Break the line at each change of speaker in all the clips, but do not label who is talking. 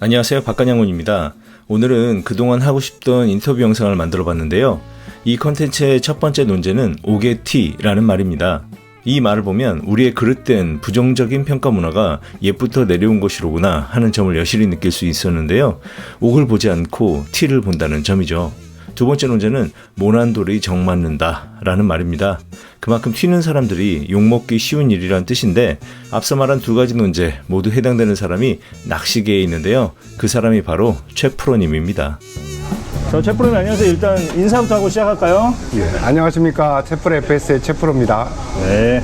안녕하세요. 박간양훈입니다. 오늘은 그동안 하고 싶던 인터뷰 영상을 만들어 봤는데요. 이 컨텐츠의 첫 번째 논제는 오게티라는 말입니다. 이 말을 보면 우리의 그릇된 부정적인 평가 문화가 옛부터 내려온 것이로구나 하는 점을 여실히 느낄 수 있었는데요. 옥을 보지 않고 티를 본다는 점이죠. 두 번째 논제는 모난돌이 정맞는다 라는 말입니다. 그만큼 튀는 사람들이 욕먹기 쉬운 일이란 뜻인데 앞서 말한 두 가지 논제 모두 해당되는 사람이 낚시계에 있는데요. 그 사람이 바로 최프로님입니다.
저 최프로님 안녕하세요. 일단 인사부터 하고 시작할까요?
예, 안녕하십니까 채플 FS의 채플입니다.
네.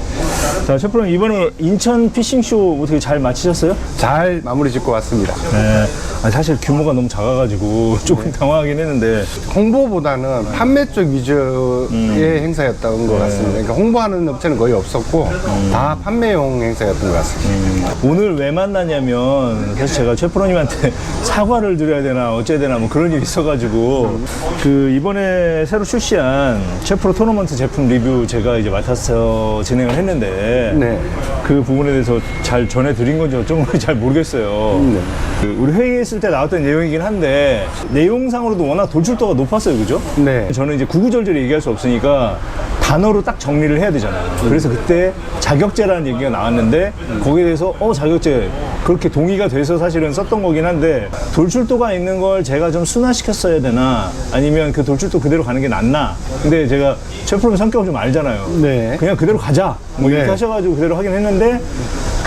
자, 최프로님 이번에 인천 피싱쇼 어떻게 잘 마치셨어요?
잘 마무리 짓고 왔습니다.
네. 아, 사실 규모가 너무 작아가지고 조금 당황하긴 했는데
홍보보다는 판매 쪽 위주의 행사였던 것 같습니다. 그러니까 홍보하는 업체는 거의 없었고 다 판매용 행사였던 것 같습니다.
오늘 왜 만나냐면 사실 제가 최프로님한테 사과를 드려야 되나 어째야 되나 뭐 그런 일이 있어가지고 그 이번에 새로 출시한 최프로 토너먼트 제품 리뷰 제가 이제 맡아서 진행을 했는데
네.
그 부분에 대해서 잘 전해드린 건지 어쩐 건지 잘 모르겠어요.
네.
그 우리 회의했을 때 나왔던 내용이긴 한데 내용상으로도 워낙 돌출도가 높았어요, 그죠?
네.
저는 이제 구구절절 얘기할 수 없으니까 단어로 딱 정리를 해야 되잖아요. 그래서 그때 자격제라는 얘기가 나왔는데 거기에 대해서 어 자격제 그렇게 동의가 돼서 사실은 썼던 거긴 한데 돌출도가 있는 걸 제가 좀 순화시켰어야 되나 아니면 그 돌출도 그대로 가는 게 낫나? 근데 제가 셰프님 성격을 좀 알잖아요.
네.
그냥 그대로 가자. 뭐 이렇게
네.
하셔가지고 그대로 하긴 했는데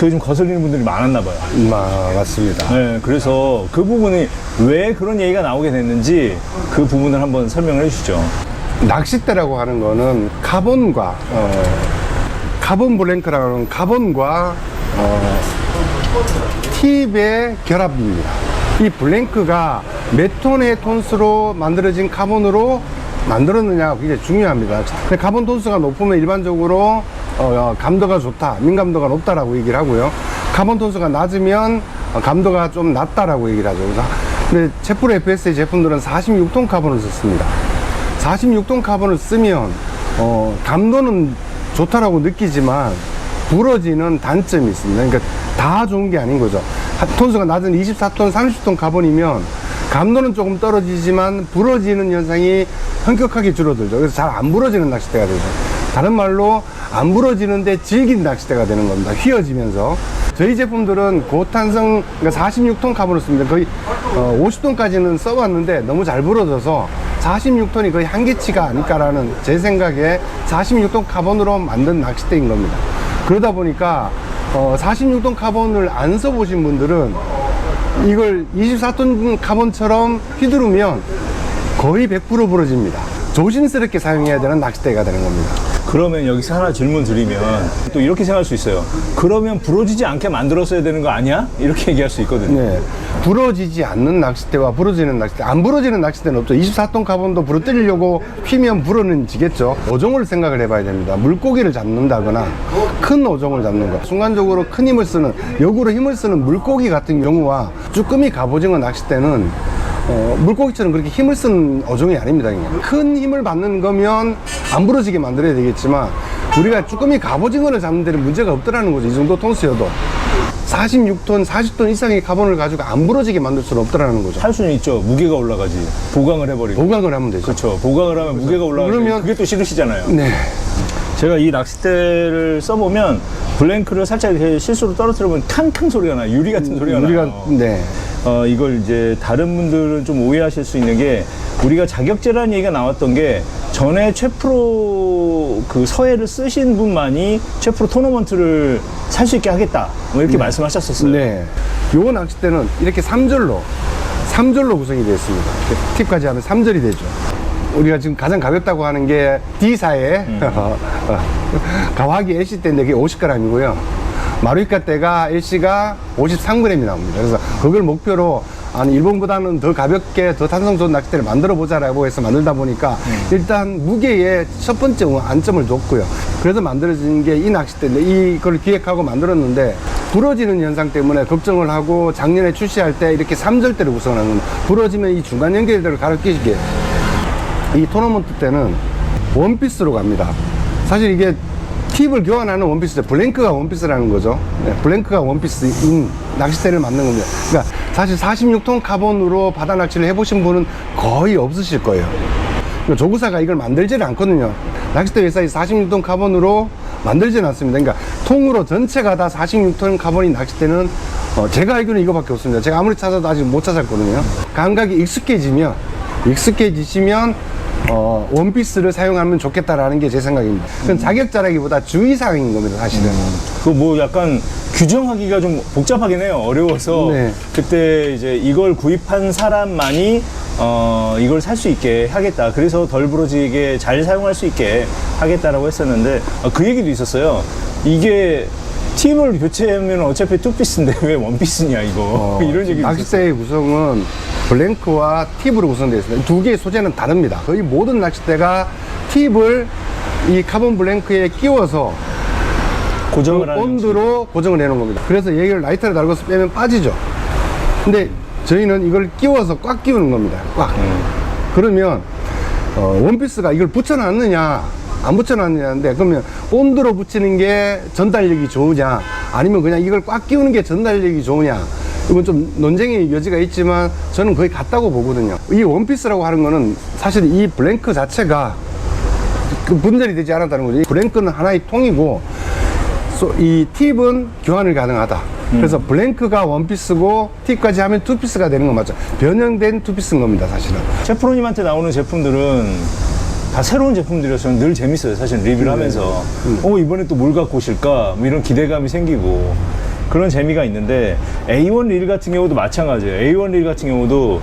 그게 좀 거슬리는 분들이 많았나 봐요.
마, 맞습니다.
네, 그래서 그 부분이 왜 그런 얘기가 나오게 됐는지 그 부분을 한번 설명을 해주시죠.
낚싯대라고 하는 거는 카본과 어, 카본 블랭크라는 카본과 어, 팁의 결합입니다. 이 블랭크가 몇 톤의 톤수로 만들어진 카본으로 만들었느냐가 굉장히 중요합니다. 근데 카본 톤수가 높으면 일반적으로 어, 감도가 좋다, 민감도가 높다라고 얘기를 하고요. 카본 톤수가 낮으면 어, 감도가 좀 낮다라고 얘기를 하죠. 그래서 근데 채플 FS의 제품들은 46톤 카본을 썼습니다. 46톤 카본을 쓰면 어, 감도는 좋다라고 느끼지만 부러지는 단점이 있습니다. 그러니까 다 좋은 게 아닌 거죠. 하- 톤수가 낮은 24톤, 30톤 카본이면 감도는 조금 떨어지지만 부러지는 현상이 현격하게 줄어들죠. 그래서 잘 안 부러지는 낚싯대가 되죠. 다른 말로 안 부러지는데 질긴 낚싯대가 되는 겁니다. 휘어지면서. 저희 제품들은 고탄성 그러니까 46톤 카본을 씁니다. 거의 어, 50톤까지는 써봤는데 너무 잘 부러져서 46톤이 거의 한계치가 아닐까라는 제 생각에 46톤 카본으로 만든 낚싯대인 겁니다. 그러다 보니까 어, 46톤 카본을 안 써보신 분들은 이걸 24톤 카본처럼 휘두르면 거의 100% 부러집니다. 조심스럽게 사용해야 되는 낚싯대가 되는 겁니다.
그러면 여기서 하나 질문 드리면 또 이렇게 생각할 수 있어요. 그러면 부러지지 않게 만들었어야 되는 거 아니야? 이렇게 얘기할 수 있거든요.
네. 부러지지 않는 낚싯대와 부러지는 낚싯대. 안 부러지는 낚싯대는 없죠. 24톤 카본도 부러뜨리려고 휘면 부러지겠죠. 어종을 생각을 해봐야 됩니다. 물고기를 잡는다거나 큰 어종을 잡는 거. 순간적으로 큰 힘을 쓰는, 역으로 힘을 쓰는 물고기 같은 경우와 쭈꾸미 갑오징어 낚싯대는 어, 물고기처럼 그렇게 힘을 쓰는 어종이 아닙니다. 그냥. 큰 힘을 받는 거면 안 부러지게 만들어야 되겠지만 우리가 쭈꾸미 갑오징어를 잡는 데는 문제가 없더라는 거죠. 이 정도 톤수여도. 46톤, 40톤 이상의 카본을 가지고 안 부러지게 만들 수는 없더라는 거죠.
할 수는 있죠. 무게가 올라가지. 보강을 해버리고.
보강을 하면 되죠.
그렇죠. 보강을 하면 무게가 올라가지.
그러면-
그게 또 싫으시잖아요.
네.
제가 이 낚싯대를 써보면 블랭크를 살짝 실수로 떨어뜨리면 캉캉 소리가 나요. 유리 같은 소리가 나요.
네.
어, 이걸 이제 다른 분들은 좀 오해하실 수 있는 게 우리가 자격제라는 얘기가 나왔던 게 전에 최프로 그 서해를 쓰신 분만이 최프로 토너먼트를 살 수 있게 하겠다. 뭐 이렇게 말씀하셨었어요.
네. 요 낚싯대는 이렇게 3절로, 3절로 구성이 되어 있습니다. 팁까지 하면 3절이 되죠. 우리가 지금 가장 가볍다고 하는 게 D사의 가와기 LC대인데 그게 50g이고요. 마루이카 때가 LC가 53g이 나옵니다. 그래서 그걸 목표로 아니 일본보다는 더 가볍게 더 탄성 좋은 낚싯대를 만들어 보자라고 해서 만들다 보니까 일단 무게에 첫 번째 안점을 줬고요. 그래서 만들어진 게 이 낚싯대인데 이걸 기획하고 만들었는데 부러지는 현상 때문에 걱정을 하고 작년에 출시할 때 이렇게 3절대를 구성하는. 부러지면 이 중간 연결대를 끼게 이 토너먼트 때는 원피스로 갑니다. 사실 이게 팁을 교환하는 원피스, 블랭크가 원피스라는 거죠. 네, 블랭크가 원피스인 낚싯대를 만든 겁니다. 그러니까 사실 46톤 카본으로 바다 낚시를 해보신 분은 거의 없으실 거예요. 조구사가 이걸 만들지는 않거든요. 낚싯대 회사에 46톤 카본으로 만들지는 않습니다. 그러니까 통으로 전체가 다 46톤 카본인 낚싯대는 어, 제가 알기로는 이거밖에 없습니다. 제가 아무리 찾아도 아직 못 찾았거든요. 감각이 익숙해지면 익숙해지시면 어, 원피스를 사용하면 좋겠다라는 게 제 생각입니다. 그건 자격자라기보다 주의사항인 겁니다, 사실은.
그 뭐 약간 규정하기가 좀 복잡하긴 해요. 어려워서
네.
그때 이제 이걸 구입한 사람만이 어 이걸 살 수 있게 하겠다. 그래서 덜 부러지게 잘 사용할 수 있게 하겠다라고 했었는데 어, 그 얘기도 있었어요. 이게 팁을 교체하면 어차피 투피스인데 왜 원피스냐 이거
어,
이런 얘기도 있었어요.
낚싯대의 구성은 블랭크와 팁으로 구성되어 있습니다. 두 개의 소재는 다릅니다. 거의 모든 낚싯대가 팁을 이 카본 블랭크에 끼워서
고정을
그 온도로 고정을 해놓은 겁니다. 그래서 얘를 라이터를 달궈서 빼면 빠지죠. 근데 저희는 이걸 끼워서 꽉 끼우는 겁니다. 꽉. 그러면 어, 원피스가 이걸 붙여놨느냐 안 붙여놨느냐인데 그러면 온도로 붙이는 게 전달력이 좋으냐 아니면 그냥 이걸 꽉 끼우는 게 전달력이 좋으냐 이건 좀 논쟁의 여지가 있지만 저는 거의 같다고 보거든요. 이 원피스라고 하는 거는 사실 이 블랭크 자체가 그 분절이 되지 않았다는 거죠. 이 블랭크는 하나의 통이고 소- 이 팁은 교환이 가능하다. 그래서 블랭크가 원피스고 팁까지 하면 투피스가 되는 거 맞죠? 변형된 투피스인 겁니다, 사실은.
셰프로님한테 나오는 제품들은 다 새로운 제품들이어서 늘 재밌어요. 사실 리뷰를 하면서. 어, 이번에 또 뭘 갖고 오실까? 뭐 이런 기대감이 생기고. 그런 재미가 있는데 A1 릴 같은 경우도 마찬가지예요. A1 릴 같은 경우도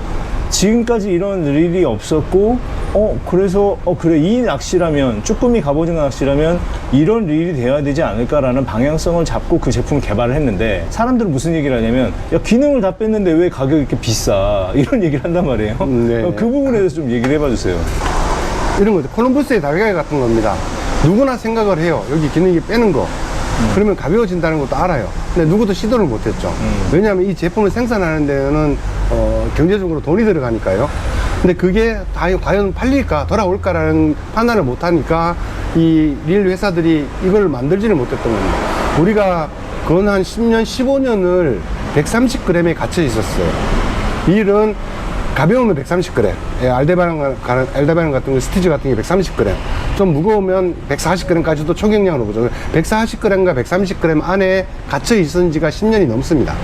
지금까지 이런 릴이 없었고, 어, 그래서, 어, 그래, 이 낚시라면, 쭈꾸미 갑오징어 낚시라면 이런 릴이 돼야 되지 않을까라는 방향성을 잡고 그 제품을 개발을 했는데, 사람들은 무슨 얘기를 하냐면, 야, 기능을 다 뺐는데 왜 가격이 이렇게 비싸? 이런 얘기를 한단 말이에요.
음, 네.
어, 그 부분에 대해서 좀 얘기를 해봐 주세요.
이런 거죠. 콜럼버스의 달걀 같은 겁니다. 누구나 생각을 해요. 여기 기능이 빼는 거. 그러면 가벼워진다는 것도 알아요. 근데 누구도 시도를 못 했죠. 왜냐하면 이 제품을 생산하는 데는 어, 경제적으로 돈이 들어가니까요. 근데 그게 다 과연 팔릴까, 돌아올까라는 판단을 못 하니까 이 릴 회사들이 이걸 만들지를 못했던 겁니다. 우리가 건한 10년, 15년을 130g에 갇혀 있었어요. 릴은 가벼우면 130g. 예, 가- 알데바ran 같은 거, 스티즈 같은 게 130g. 좀 무거우면 140g까지도 초경량으로 보죠. 140g과 130g 안에 갇혀 있은 지가 10년이 넘습니다.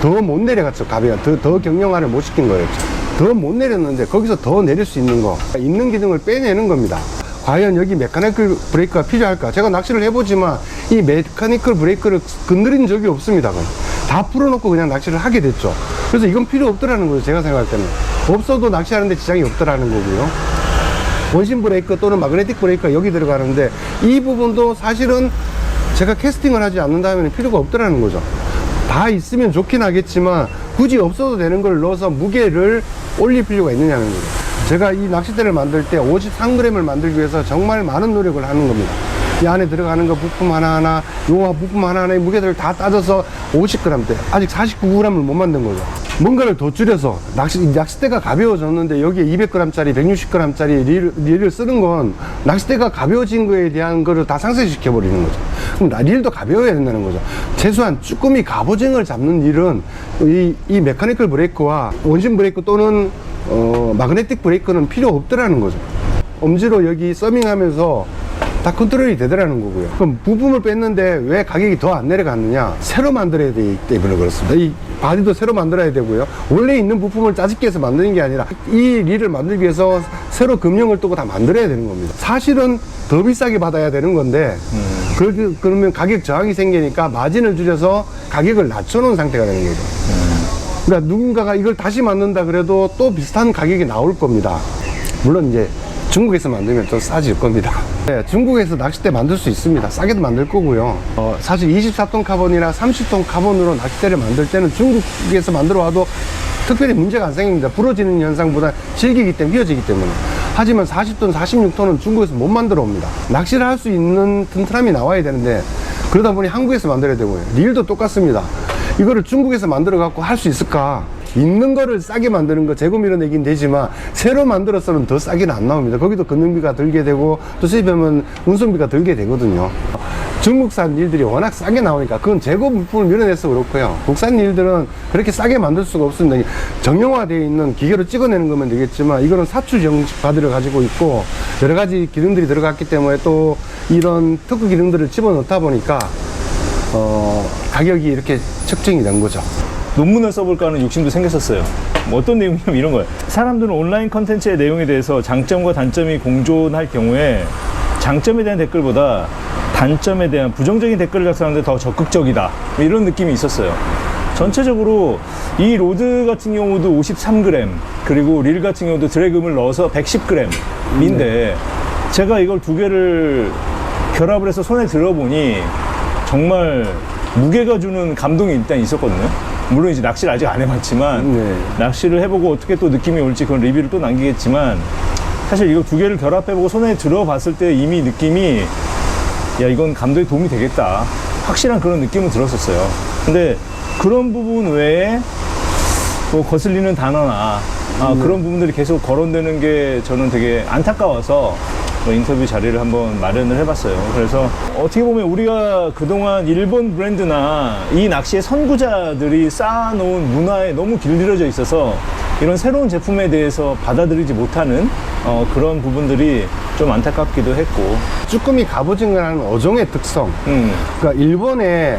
더 못 내려갔죠, 가벼워. 더, 더 경량화를 못 시킨 거였죠. 더못 내렸는데 거기서 더 내릴 수 있는 거. 있는 기능을 빼내는 겁니다. 과연 여기 메카니컬 브레이크가 필요할까? 제가 낚시를 해보지만 이 메카니컬 브레이크를 건드린 적이 없습니다. 다 풀어놓고 그냥 낚시를 하게 됐죠. 그래서 이건 필요 없더라는 거죠. 제가 생각할 때는. 없어도 낚시하는데 지장이 없더라는 거고요. 원심 브레이크 또는 마그네틱 브레이크가 여기 들어가는데 이 부분도 사실은 제가 캐스팅을 하지 않는다면 필요가 없더라는 거죠. 다 있으면 좋긴 하겠지만 굳이 없어도 되는 걸 넣어서 무게를 올릴 필요가 있느냐는 거죠. 제가 이 낚싯대를 만들 때 53g을 만들기 위해서 정말 많은 노력을 하는 겁니다. 이 안에 들어가는 거 부품 하나하나, 요 부품 하나하나의 무게들을 다 따져서 50g대, 아직 49g을 못 만든 거죠. 뭔가를 더 줄여서, 낚시, 낚싯대가 가벼워졌는데 여기에 200g짜리, 160g짜리 릴, 릴을 쓰는 건 낚싯대가 가벼워진 거에 대한 거를 다 상쇄시켜 버리는 거죠. 그럼 나- 릴도 가벼워야 된다는 거죠. 최소한 쭈꾸미 갑오징어를 잡는 릴은 이, 이 메카니컬 브레이크와 원심 브레이크 또는 어, 마그네틱 브레이크는 필요 없더라는 거죠. 엄지로 여기 서밍하면서 다 컨트롤이 되더라는 거고요. 그럼 부품을 뺐는데 왜 가격이 더 안 내려갔느냐? 새로 만들어야 되기 때문에 그렇습니다. 이 바디도 새로 만들어야 되고요. 원래 있는 부품을 짜집기 해서 만드는 게 아니라 이 릴을 만들기 위해서 새로 금형을 뜨고 다 만들어야 되는 겁니다. 사실은 더 비싸게 받아야 되는 건데 그렇게 그러면 가격 저항이 생기니까 마진을 줄여서 가격을 낮춰놓은 상태가 되는 거죠. 그러니까 누군가가 이걸 다시 만든다 그래도 또 비슷한 가격이 나올 겁니다. 물론 이제 중국에서 만들면 좀 싸질 겁니다. 네, 중국에서 낚싯대 만들 수 있습니다. 싸게도 만들 거고요. 어, 사실 24톤 카본이나 30톤 카본으로 낚싯대를 만들 때는 중국에서 만들어 와도 특별히 문제가 안 생깁니다. 부러지는 현상보다 질기기 때문에 휘어지기 때문에. 하지만 40톤, 46톤은 중국에서 못 만들어 옵니다. 낚시를 할 수 있는 튼튼함이 나와야 되는데 그러다 보니 한국에서 만들어야 되고요. 릴도 똑같습니다. 이거를 중국에서 만들어 갖고 할 수 있을까? 있는 거를 싸게 만드는 거 재고 밀어내긴 되지만 새로 만들어서는 더 싸게는 안 나옵니다. 거기도 건능비가 들게 되고 또 수입하면 운송비가 들게 되거든요. 중국산 일들이 워낙 싸게 나오니까 그건 재고 부품을 밀어내서 그렇고요. 국산 일들은 그렇게 싸게 만들 수가 없습니다. 정형화되어 있는 기계로 찍어내는 거면 되겠지만 이거는 사출 정식 바디를 가지고 있고 여러 가지 기능들이 들어갔기 때문에 또 이런 특구 기능들을 집어넣다 보니까 어, 가격이 이렇게 측정이 된 거죠.
논문을 써볼까 하는 욕심도 생겼었어요. 뭐 어떤 내용이냐면 이런 거예요. 사람들은 온라인 컨텐츠의 내용에 대해서 장점과 단점이 공존할 경우에 장점에 대한 댓글보다 단점에 대한 부정적인 댓글을 작성하는데 더 적극적이다. 뭐 이런 느낌이 있었어요. 전체적으로 이 로드 같은 경우도 53g 그리고 릴 같은 경우도 드래그을 넣어서 110g인데 제가 이걸 두 개를 결합을 해서 손에 들어보니 정말 무게가 주는 감동이 일단 있었거든요. 물론 이제 낚시를 아직 안 해봤지만
네.
낚시를 해보고 어떻게 또 느낌이 올지 그런 리뷰를 또 남기겠지만 사실 이거 두 개를 결합해보고 손에 들어봤을 때 이미 느낌이 야 이건 감독에 도움이 되겠다 확실한 그런 느낌은 들었었어요 근데 그런 부분 외에 뭐 거슬리는 단어나 아, 그런 부분들이 계속 거론되는 게 저는 되게 안타까워서 뭐 인터뷰 자리를 한번 마련을 해봤어요. 그래서 어떻게 보면 우리가 그동안 일본 브랜드나 이 낚시의 선구자들이 쌓아놓은 문화에 너무 길들여져 있어서 이런 새로운 제품에 대해서 받아들이지 못하는 어, 그런 부분들이 좀 안타깝기도 했고,
쭈꾸미 갑오징어라는 어종의 특성.
음,
그러니까 일본의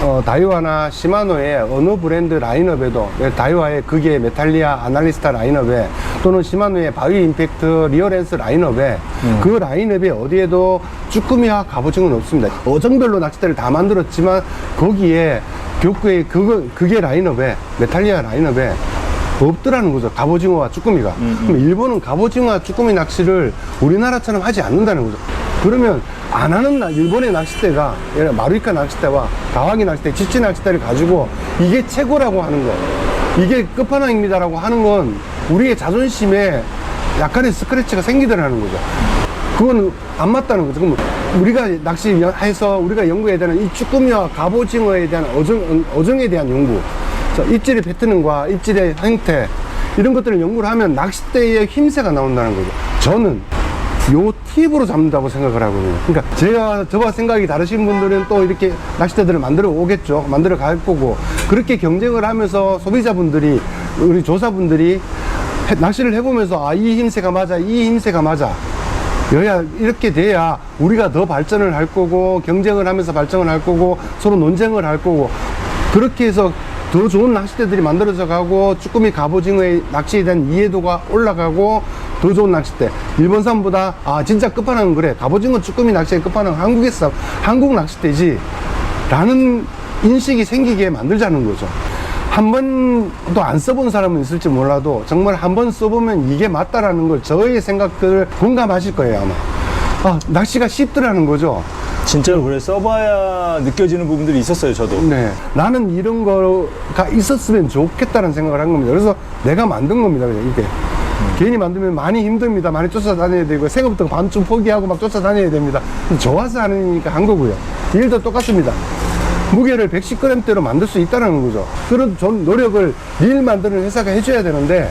어, 다이와나 시마노의 어느 브랜드 라인업에도 예, 다이와의 그게 메탈리아 아날리스타 라인업에 또는 시마노의 바위 임팩트 리어렌스 라인업에 그 라인업에 어디에도 쭈꾸미와 갑오징어는 없습니다. 어종별로 낚싯대를 다 만들었지만 거기에 격구의 그거 그게 라인업에 메탈리아 라인업에 없더라는 거죠. 갑오징어와 쭈꾸미가. 그럼 일본은 갑오징어와 쭈꾸미 낚시를 우리나라처럼 하지 않는다는 거죠. 그러면 안 하는 나- 일본의 낚싯대가 예를 마루이카 낚싯대와 가와기 낚싯대, 지치 낚싯대를 가지고 이게 최고라고 하는 거, 이게 끝판왕입니다라고 하는 건 우리의 자존심에 약간의 스크래치가 생기더라는 거죠. 그건 안 맞다는 거죠. 그럼 우리가 낚시해서 우리가 연구해야 되는 이 쭈꾸미와 갑오징어에 대한 어종, 어종에 대한 연구, 자, 입질의 패턴과 입질의 형태, 이런 것들을 연구를 하면 낚싯대의 힘새가 나온다는 거죠. 저는 요 팁으로 잡는다고 생각을 하거든요. 그러니까 제가, 저와 생각이 다르신 분들은 또 이렇게 낚싯대들을 만들어 오겠죠. 만들어 갈 거고. 그렇게 경쟁을 하면서 소비자분들이, 우리 조사분들이 해- 낚시를 해보면서 아, 이 힘새가 맞아, 이 힘새가 맞아. 여야 이렇게 돼야 우리가 더 발전을 할 거고 경쟁을 하면서 발전을 할 거고 서로 논쟁을 할 거고 그렇게 해서 더 좋은 낚싯대들이 만들어져 가고 쭈꾸미 갑오징어의 낚시에 대한 이해도가 올라가고 더 좋은 낚싯대. 일본산보다 아 진짜 끝판왕은 그래. 갑오징어 쭈꾸미 낚시의 끝판왕 한국에서 한국 낚싯대지. 라는 인식이 생기게 만들자는 거죠. 한 번도 안 써본 사람은 있을지 몰라도 정말 한 번 써보면 이게 맞다라는 걸 저의 생각들을 공감하실 거예요 아마. 아 낚시가 쉽더라는 거죠.
진짜로 그래. 써봐야 느껴지는 부분들이 있었어요, 저도.
네. 나는 이런 거가 있었으면 좋겠다는 생각을 한 겁니다. 그래서 내가 만든 겁니다 그냥 이게 괜히 만들면 많이 힘듭니다 많이 쫓아다녀야 되고 생각부터 반쯤 포기하고 막 쫓아다녀야 됩니다 좋아서 하니까 한 거고요 일도 똑같습니다 무게를 110g대로 만들 수 있다는 거죠. 그런 전 노력을 릴 만드는 회사가 해줘야 되는데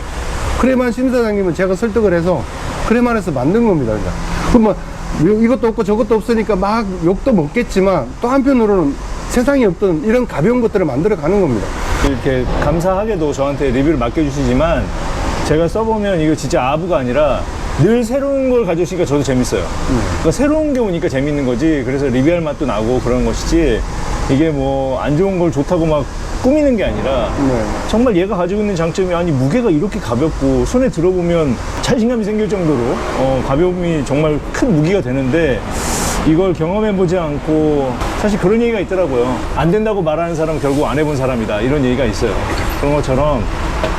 크레만 심사장님은 제가 설득을 해서 크레만에서 만든 겁니다. 그냥. 그럼 뭐 이것도 없고 저것도 없으니까 막 욕도 먹겠지만 또 한편으로는 세상에 없던 이런 가벼운 것들을 만들어 가는 겁니다.
이렇게 감사하게도 저한테 리뷰를 맡겨주시지만 제가 써보면 이거 진짜 아부가 아니라 늘 새로운 걸 가져오시니까 저도 재밌어요. 그러니까 새로운 게 오니까 재밌는 거지. 그래서 리뷰할 맛도 나고 그런 것이지. 이게 뭐 안 좋은 걸 좋다고 막 꾸미는 게 아니라
네.
정말 얘가 가지고 있는 장점이 아니 무게가 이렇게 가볍고 손에 들어보면 자신감이 생길 정도로 어, 가벼움이 정말 큰 무기가 되는데 이걸 경험해 보지 않고 사실 그런 얘기가 있더라고요. 안 된다고 말하는 사람은 결국 안 해본 사람이다 이런 얘기가 있어요. 그런 것처럼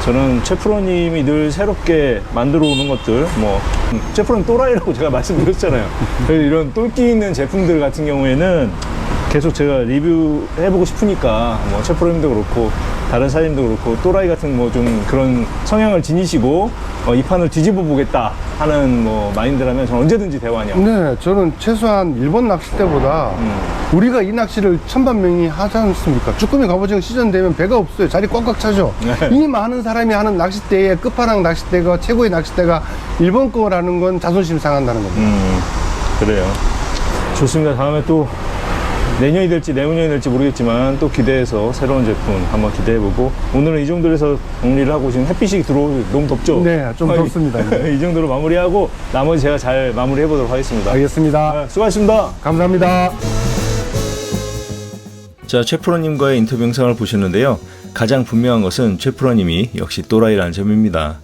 저는 최프로님이 늘 새롭게 만들어 오는 것들 뭐 음, 최프로는 또라이라고 제가 말씀드렸잖아요. 이런 똘끼 있는 제품들 같은 경우에는 계속 제가 리뷰해보고 싶으니까 뭐 채프로님도 그렇고 다른 사장님도 그렇고 또라이 같은 뭐 좀 그런 성향을 지니시고 어, 이 판을 뒤집어 보겠다 하는 뭐 마인드라면 저는 언제든지 대화냐.
네, 저는 최소한 일본 낚싯대보다 우리가 이 낚시를 천만 명이 하지 않습니까? 쭈꾸미 갑오징어 시즌 되면 배가 없어요. 자리 꽉꽉 차죠.
네.
이 많은 사람이 하는 낚싯대의 끝판왕 낚싯대가 최고의 낚싯대가 일본 거라는 건 자존심 상한다는 겁니다.
음, 그래요. 좋습니다. 다음에 또 내년이 될지 내후년이 될지 모르겠지만 또 기대해서 새로운 제품 한번 기대해보고 오늘은 이 정도로 해서 정리를 하고 지금 햇빛이 들어오고 너무 덥죠?
네, 좀 덥습니다, 이제.
이 정도로 마무리하고 나머지 제가 잘 마무리해보도록 하겠습니다.
알겠습니다.
네, 수고하셨습니다.
감사합니다.
자, 최프로님과의 인터뷰 영상을 보셨는데요. 가장 분명한 것은 최프로님이 역시 또라이라는 점입니다.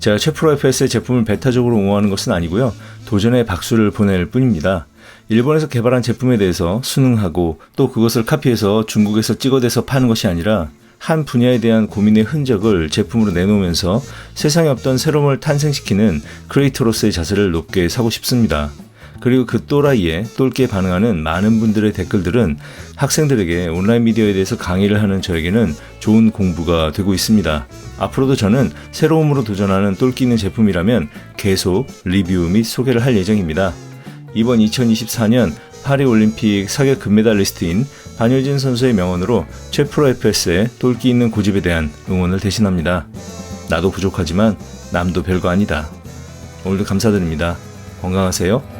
제가 최프로 FS의 제품을 배타적으로 옹호하는 것은 아니고요. 도전의 박수를 보낼 뿐입니다. 일본에서 개발한 제품에 대해서 순응하고 또 그것을 카피해서 중국에서 찍어대서 파는 것이 아니라 한 분야에 대한 고민의 흔적을 제품으로 내놓으면서 세상에 없던 새로움을 탄생시키는 크리에이터로서의 자세를 높게 사고 싶습니다. 그리고 그 또라이에 똘끼에 반응하는 많은 분들의 댓글들은 학생들에게 온라인 미디어에 대해서 강의를 하는 저에게는 좋은 공부가 되고 있습니다. 앞으로도 저는 새로움으로 도전하는 똘끼 있는 제품이라면 계속 리뷰 및 소개를 할 예정입니다. 이번 2024년 파리올림픽 사격 금메달리스트인 반효진 선수의 명언으로 최프로 FS의 똘끼 있는 고집에 대한 응원을 대신합니다. 나도 부족하지만 남도 별거 아니다. 오늘도 감사드립니다. 건강하세요.